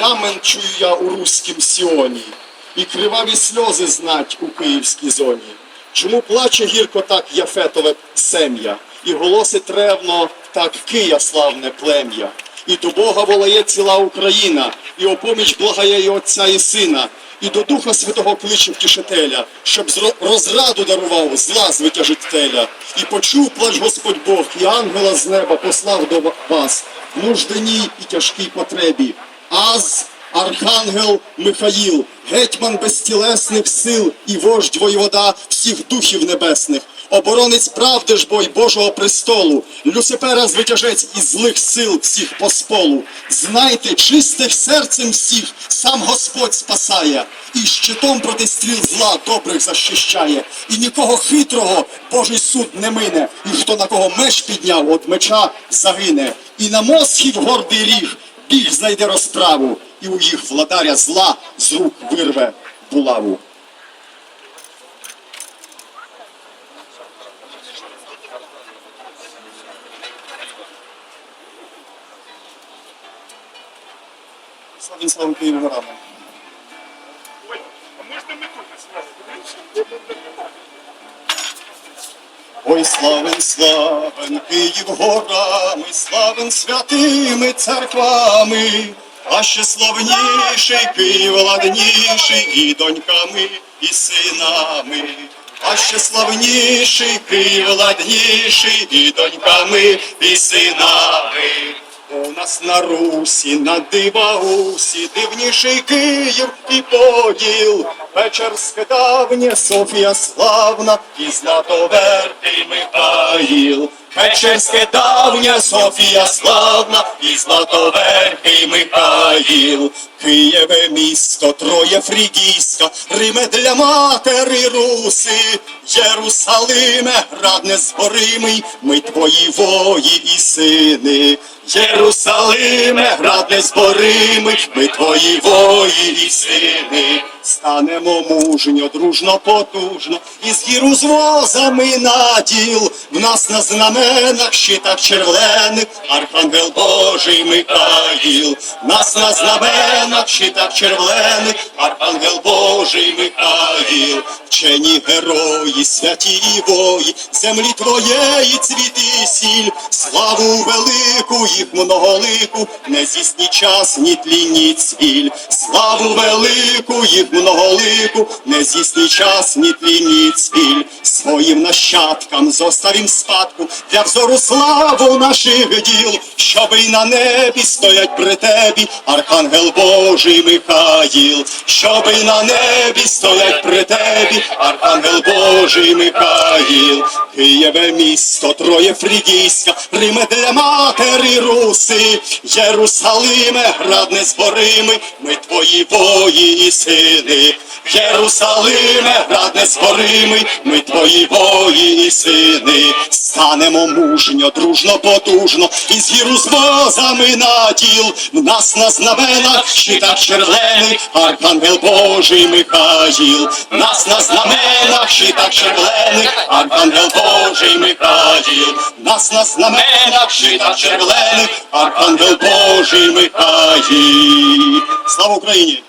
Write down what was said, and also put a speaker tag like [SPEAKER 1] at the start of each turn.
[SPEAKER 1] лямен чую я у руськім сіоні, і криваві сльози знать у київській зоні. Чому плаче гірко так Яфетове сем'я, і голосить ревно так Кия славне плем'я? І до Бога волає ціла Україна, і опоміч благає і Отця і Сина, і до Духа Святого кличе втішителя, щоб розраду дарував, зла звитяжить теля. І почув плач Господь Бог, і ангела з неба послав до вас в нужденій і тяжкій потребі. Аз Архангел Михаїл, гетьман безтілесних сил і вождь воєвода всіх духів небесних, оборонець правди ж бой Божого престолу, Люципера звитяжець із злих сил всіх по сполу. Знайте, чистих серцем всіх сам Господь спасає, і щитом проти стріл зла добрих защищає, і нікого хитрого Божий суд не мине, і хто на кого меч підняв, от меча загине, і на мосхів гордий ріг біг знайде розправу, і у їх владаря зла з рук вирве булаву. Славін славу Києву горами.
[SPEAKER 2] Ой, а можна ми тут?
[SPEAKER 1] Ой, славен, славен Київ горами, славен святими церквами, а ще славніший Київ ладніший і доньками, і синами. А ще славніший Київ ладніший і доньками, і синами. У нас на Русі, на Диваусі, дивніший Київ і поділ, Печерське давнє, Софія славна і Златоверхий Михаїл. Печерське давнє, Софія славна і Златоверхий Михаїл. Києве місто, троє фрігійська, Риме для матері Руси, Єрусалиме, град незборимий, ми твої вої і сини. Єрусалиме, град незборимий, ми твої вої і сини. Станемо мужньо, дружно, потужно, із гіру з возами наділ. В нас на знаменах щитах червлених, Архангел Божий Михаїл. В нас на знаменах щитах червлених, Архангел Божий Михаїл. Вчені герої, святі і вої, землі твоєї цвіт і сіль, славу велику їх многолику, не зісні час, ні тлі, ні цвіль. Славу велику їх многолику, не з'їсні час, ні тлі, ні. Своїм нащадкам зоставім спадку для взору славу наших діл, щоби й на небі стоять при тебі, Архангел Божий Михаїл, щоби й на небі стоять при тебі, Архангел Божий Михаїл, Києве місто, троє фрігійська, Риме для матері Руси, Єрусалиме, град незборимий, ми твої вої і сини. Єрусалиме, град незборимий, ми твої вої і сини. Станемо мужньо, дружно, потужно, гіру з возами на діл. В нас на знаменах щитах червлених, Архангел Божий Михаїл. В нас на знаменах щитах червлених, Архангел Божий Михаїл. В нас на знаменах щитах червлених, Архангел Божий Михаїл. Слава Україні!